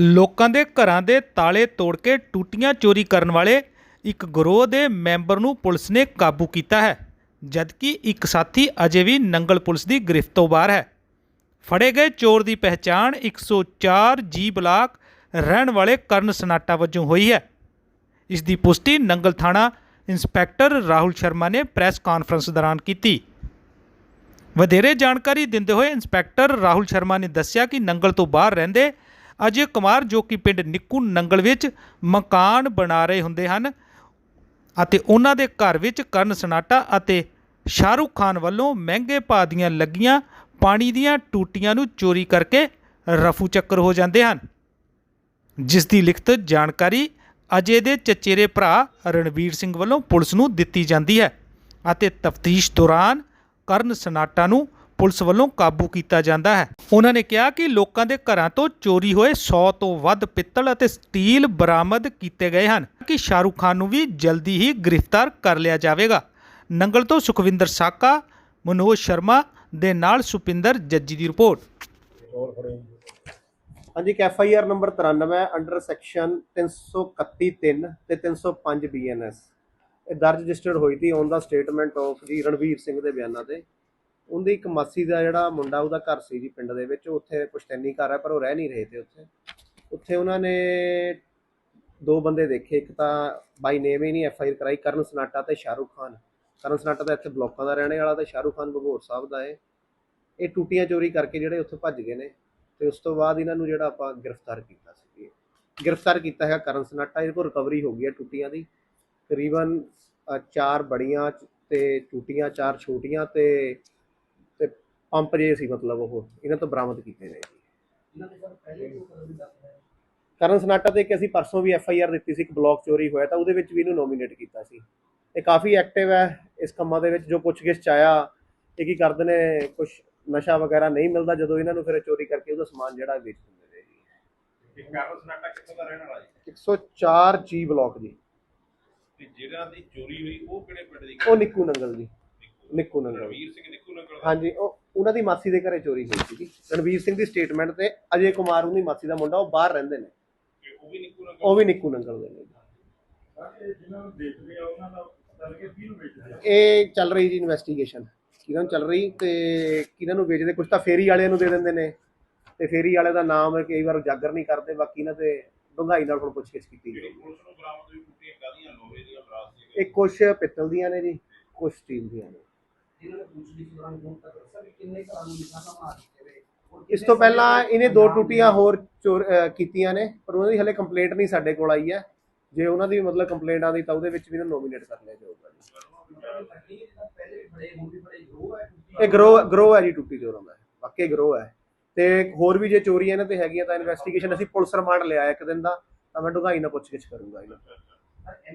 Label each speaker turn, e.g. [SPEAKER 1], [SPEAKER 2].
[SPEAKER 1] ਲੋਕਾਂ ਦੇ ਘਰਾਂ ਦੇ ਤਾਲੇ ਤੋੜ ਕੇ ਟੂਟੀਆਂ ਚੋਰੀ ਕਰਨ ਵਾਲੇ ਇੱਕ ਗਰੋਹ ਦੇ ਮੈਂਬਰ ਨੂੰ ਪੁਲਿਸ ਨੇ ਕਾਬੂ ਕੀਤਾ ਹੈ, ਜਦਕਿ ਇੱਕ ਸਾਥੀ ਅਜੇ ਵੀ ਨੰਗਲ ਪੁਲਿਸ ਦੀ ਗ੍ਰਿਫਤ ਤੋਂ ਬਾਹਰ ਹੈ। ਫੜੇ ਗਏ ਚੋਰ ਦੀ ਪਹਿਚਾਣ 104 ਜੀ ਬਲਾਕ ਰਹਿਣ ਵਾਲੇ ਕਰਨ ਸਨਾਟਾ ਵਜੋਂ ਹੋਈ ਹੈ। ਇਸ ਦੀ ਪੁਸ਼ਟੀ ਨੰਗਲ ਥਾਣਾ ਇੰਸਪੈਕਟਰ ਰਾਹੁਲ ਸ਼ਰਮਾ ਨੇ ਪ੍ਰੈਸ ਕਾਨਫਰੰਸ ਦੌਰਾਨ ਕੀਤੀ। ਵਧੇਰੇ ਜਾਣਕਾਰੀ ਦਿੰਦੇ ਹੋਏ ਇੰਸਪੈਕਟਰ ਰਾਹੁਲ ਸ਼ਰਮਾ ਨੇ ਦੱਸਿਆ ਕਿ ਨੰਗਲ ਤੋਂ ਬਾਹਰ ਰਹਿੰਦੇ ਅਜੇ ਕੁਮਾਰ ਜੋ ਕਿ ਪਿੰਡ ਨਿੱਕੂ ਨੰਗਲ ਵਿੱਚ ਮਕਾਨ ਬਣਾ ਰਹੇ ਹੁੰਦੇ ਹਨ ਅਤੇ ਉਹਨਾਂ ਦੇ ਘਰ ਵਿੱਚ ਕਰਨ ਸਨਾਟਾ ਅਤੇ ਸ਼ਾਹਰੁਖ ਖਾਨ ਵੱਲੋਂ ਮਹਿੰਗੇ ਭਾਅ ਦੀਆਂ ਲੱਗੀਆਂ ਪਾਣੀ ਦੀਆਂ ਟੂਟੀਆਂ ਨੂੰ ਚੋਰੀ ਕਰਕੇ ਰਫੂ ਚੱਕਰ ਹੋ ਜਾਂਦੇ ਹਨ। ਜਿਸ ਦੀ ਲਿਖਤ ਜਾਣਕਾਰੀ ਅਜੇ ਦੇ ਚਚੇਰੇ ਭਰਾ ਰਣਵੀਰ ਸਿੰਘ ਵੱਲੋਂ ਪੁਲਿਸ ਨੂੰ ਦਿੱਤੀ ਜਾਂਦੀ ਹੈ ਅਤੇ ਤਫਤੀਸ਼ ਦੌਰਾਨ ਕਰਨ ਸਨਾਟਾ ਨੂੰ ਪੁਲਿਸ ਵੱਲੋਂ ਕਾਬੂ ਕੀਤਾ ਜਾਂਦਾ ਹੈ। ਉਹਨਾਂ ਨੇ ਕਿਹਾ ਕਿ ਲੋਕਾਂ ਦੇ ਘਰਾਂ ਤੋਂ ਚੋਰੀ ਹੋਏ 100 ਤੋਂ ਵੱਧ ਪਿੱਤਲ ਅਤੇ ਸਟੀਲ ਬਰਾਮਦ ਕੀਤੇ ਗਏ ਹਨ ਕਿ ਸ਼ਾਹਰੁਖ ਖਾਨ ਨੂੰ ਵੀ ਜਲਦੀ ਹੀ ਗ੍ਰਿਫਤਾਰ ਕਰ ਲਿਆ ਜਾਵੇਗਾ। ਨੰਗਲ ਤੋਂ ਸੁਖਵਿੰਦਰ ਸਾਕਾ, ਮਨੋਜ ਸ਼ਰਮਾ ਦੇ ਨਾਲ ਸੁਪਿੰਦਰ ਜੱਜੀ ਦੀ ਰਿਪੋਰਟ।
[SPEAKER 2] ਹਾਂਜੀ F I R number 93 under section 331 ਤੇ 305 ਬੀਐਨਐਸ ਇਹ ਦਰਜ ਰਜਿਸਟਰਡ ਹੋਈ ਸੀ, on the statement of G Ranvir Singh ਦੇ ਬਿਆਨਾਂ ਤੇ। ਉਹਦੀ ਇੱਕ ਮਾਸੀ ਦਾ ਜਿਹੜਾ ਮੁੰਡਾ ਉਹਦਾ ਘਰ ਸੀ ਜੀ ਪਿੰਡ ਦੇ ਵਿੱਚ ਉੱਥੇ ਪੁਸ਼ਤੈਨੀ ਘਰ ਹੈ ਪਰ ਉਹ ਰਹਿ ਨਹੀਂ ਰਹੇ ਤੇ ਉੱਥੇ। ਉੱਥੇ ਉਹਨਾਂ ਨੇ ਦੋ ਬੰਦੇ ਦੇਖੇ, ਇੱਕ ਤਾਂ ਬਾਈ ਨੇਮ ਹੀ ਨਹੀਂ ਐਫ ਆਈ ਆਰ ਕਰਾਈ, ਕਰਨ ਸਨਾਟਾ ਤੇ ਸ਼ਾਹਰੁਖ ਖਾਨ। ਕਰਨ ਸਨਾਟਾ ਤਾਂ ਇੱਥੇ ਬਲੋਕਾਂ ਦਾ ਰਹਿਣੇ ਵਾਲਾ ਤੇ ਸ਼ਾਹਰੁਖ ਖਾਨ ਭਗੌਰ ਸਾਹਿਬ ਦਾ ਹੈ ਇਹ ਟੂਟੀਆਂ ਚੋਰੀ ਕਰਕੇ ਜਿਹੜੇ ਉੱਥੇ ਭੱਜ ਗਏ ਨੇ ਤੇ ਉਸ ਤੋਂ ਬਾਅਦ ਇਹਨਾਂ ਨੂੰ ਜਿਹੜਾ ਆਪਾਂ ਗ੍ਰਿਫਤਾਰ ਕੀਤਾ ਸੀ ਗ੍ਰਿਫਤਾਰ ਕੀਤਾ ਹੈਗਾ ਕਰਨ ਸਨਾਟਾ, ਇਹਦੇ ਕੋਲ ਰਿਕਵਰੀ ਹੋ ਗਈ ਹੈ ਟੂਟੀਆਂ ਦੀ। ਤਕਰੀਬਨ ਚਾਰ ਬੜੀਆਂ ਚ- ਤੇ ਟੂਟੀਆਂ, ਚਾਰ ਛੋਟੀਆਂ ਤੇ ਤੇ ਪੰਪ ਜੇ ਸੀ ਮਤਲਬ ਉਹ ਇਹਨਾਂ ਤੋਂ ਬਰਾਮਦ ਕੀਤੇ ਨੇ ਜੀ ਕਰਨ ਸਨਾਟਾ ਤੇ ਇੱਕ ਅਸੀਂ ਪਰਸੋਂ ਵੀ ਐਫ ਆਈ ਆਰ ਦਿੱਤੀ ਸੀ ਇੱਕ ਬਲੌਕ ਚੋਰੀ ਹੋਇਆ ਤਾਂ ਉਹਦੇ ਵਿੱਚ ਵੀ ਇਹਨੂੰ ਨੋਮੀਨੇਟ ਕੀਤਾ ਸੀ। ਇਹ ਕਾਫੀ ਐਕਟਿਵ ਹੈ ਇਸ ਕੰਮਾਂ ਦੇ ਵਿੱਚ ਜੋ ਪੁੱਛਗਿੱਛ ਚ ਆਇਆ ਇਹ ਕੀ ਕਰਦੇ ਨੇ ਕੁਝ ਨਸ਼ਾ ਵਗੈਰਾ ਨਹੀਂ ਮਿਲਦਾ ਜਦੋਂ ਇਹਨਾਂ ਨੂੰ ਫਿਰ ਚੋਰੀ ਕਰਕੇ ਉਹਦਾ ਸਮਾਨ ਜਿਹੜਾ ਵੇਚ ਦਿੰਦੇ ਨੇ ਜੀ।
[SPEAKER 3] ਇਹ ਕਾਰਨ ਸਨਾਟਾ ਕਿੱਥੋਂ ਦਾ ਰਹਿਣ ਵਾਲਾ ਜੀ?
[SPEAKER 2] 104 ਜੀ ਬਲੌਕ ਜੀ।
[SPEAKER 3] ਤੇ ਜਿਹੜਾ ਦੀ ਚੋਰੀ ਹੋਈ ਉਹ ਕਿਹੜੇ ਪਿੰਡ ਦੀ
[SPEAKER 2] ਉਹ ਨਿੱਕੂ ਨੰਗਲ ਜੀ। ਨਿੱਕੂ। ਨੰਗਲ।
[SPEAKER 3] ਰਣਵੀਰ ਸਿੰਘ ਨਿੱਕੂ ਨਗਰ ਦਾ?
[SPEAKER 2] ਹਾਂਜੀ ਉਹ ਉਹਨਾਂ ਦੀ ਮਾਸੀ ਦੇ ਘਰੇ ਚੋਰੀ ਹੋਈ ਸੀ ਜੀ ਰਣਵੀਰ ਸਿੰਘ ਦੀ ਸਟੇਟਮੈਂਟ ਤੇ ਅਜੇ ਕੁਮਾਰ ਉਹਦੀ ਮਾਸੀ ਦਾ ਮੁੰਡਾ ਉਹ ਬਾਹਰ ਰਹਿੰਦੇ ਨੇ।
[SPEAKER 3] ਉਹ ਵੀ ਨਿੱਕੂ ਨਗਰ
[SPEAKER 2] ਉਹ ਵੀ ਨਿੱਕੂ ਨੰਗਲ ਦੇ ਨੇ। ਜੀ।
[SPEAKER 3] ਜਿਹਨਾਂ ਨੂੰ ਦੇਖਦੇ ਆ ਉਹਨਾਂ ਦਾ ਪਤਾ ਲੱਗੇ ਕਿਹਨੂੰ ਵੇਚਦੇ ਆ?
[SPEAKER 2] ਇਹ ਚੱਲ ਰਹੀ ਜੀ ਇਨਵੈਸਟੀਗੇਸ਼ਨ ਕਿਹਨਾਂ ਨੂੰ ਚੱਲ ਰਹੀ ਤੇ ਕਿਹਨਾਂ ਨੂੰ ਵੇਚਦੇ ਕੁਝ ਤਾਂ ਫੇਰੀ ਵਾਲਿਆਂ ਨੂੰ ਦੇ ਦਿੰਦੇ ਨੇ। ਤੇ ਫੇਰੀ ਵਾਲੇ ਦਾ ਨਾਮ ਕਈ ਵਾਰ ਉਜਾਗਰ ਨਹੀਂ ਕਰਦੇ ਬਾਕੀ ਇਹਨਾਂ ਤੇ ਡੂੰਘਾਈ ਨਾਲ ਹੁਣ ਪੁੱਛਗਿੱਛ ਕੀਤੀ
[SPEAKER 3] ਜਿਹੜੀ
[SPEAKER 2] ਜਾਏਗੀ
[SPEAKER 3] ਪੁਲਿਸ ਨੂੰ ਬਰਾਮਦ ਹੋਈ ਕੁੱਟੀਆਂ ਕਾਦੀਆਂ ਲੋਹੇ ਦੀਆਂ ਬਰਾਸ ਦੀਆਂ
[SPEAKER 2] ਇਹ ਕੁਝ ਪਿੱਤਲ ਦੀਆਂ ਨੇ ਜੀ ਕੁਝ ਸਟੀਲ ਦੀਆਂ ਨੇ।
[SPEAKER 4] ਜਿਨ੍ਹਾਂ ਨੇ ਪੁੱਛਗਿੱਛ ਦੌਰਾਨ ਹੁਣ ਤੱਕ ਦੱਸਿਆ ਵੀ ਕਿੰਨੇ ਘਰਾਂ ਨੂੰ ਨਿਸ਼ਾਨਾ ਬਣਾ ਦਿੱਤੇ ਵੇ ਔਰ
[SPEAKER 2] ਇਸ ਤੋਂ ਪਹਿਲਾਂ ਇਹਨੇ ਦੋ ਟੂਟੀਆਂ ਹੋਰ ਚੋਰ ਅਹ ਕੀਤੀਆਂ ਨੇ ਪਰ ਉਹਨਾਂ ਦੀ ਹਲੇ ਕੰਪਲੇਂਟ ਨਹੀਂ ਸਾਡੇ ਕੋਲ ਆਈ ਹੈ। ਜੇ ਉਹਨਾਂ ਦੀ ਮਤਲਬ ਕੰਪਲੇਂਟ ਆਉਂਦੀ ਤਾਂ ਉਹਦੇ ਵਿੱਚ ਵੀ ਇਹਨਾਂ ਨੋਮੀਨੇਟ ਕਰ ਲਿਆ ਜਾਊਗਾ ਜੀ।
[SPEAKER 4] ਲੱਗੀ ਜਿਹਨਾਂ ਪਹਿਲੇ ਵੀ ਬੜੇ ਹੁਣ ਵੀ ਬੜੇ ਗਰੋਹ ਹੈ
[SPEAKER 2] ਇਹ ਗਰੋ ਗਰੋ ਹੈ ਜੀ ਟੁੱਟੀ ਚੋਰਾਂ ਦਾ। ਵਾਕਈ ਗਰੋ ਹੈ। ਤੇ ਹੋਰ ਵੀ ਜੇ ਚੋਰੀਆਂ ਇਹਨਾਂ ਤੇ ਹੈਗੀਆਂ ਤਾਂ ਇਨਵੈਸਟੀਗੇਸ਼ਨ ਅਸੀਂ ਪੁਲਿਸ ਰਿਮਾਂਡ ਲਿਆ ਇੱਕ ਦਿਨ ਦਾ ਤਾਂ ਮੈਂ ਡੂੰਘਾਈ ਨਾਲ ਪੁੱਛਗਿੱਛ ਕਰੂੰਗਾ ਇਹਨਾਂ ਤੋਂ।
[SPEAKER 4] ਪਰ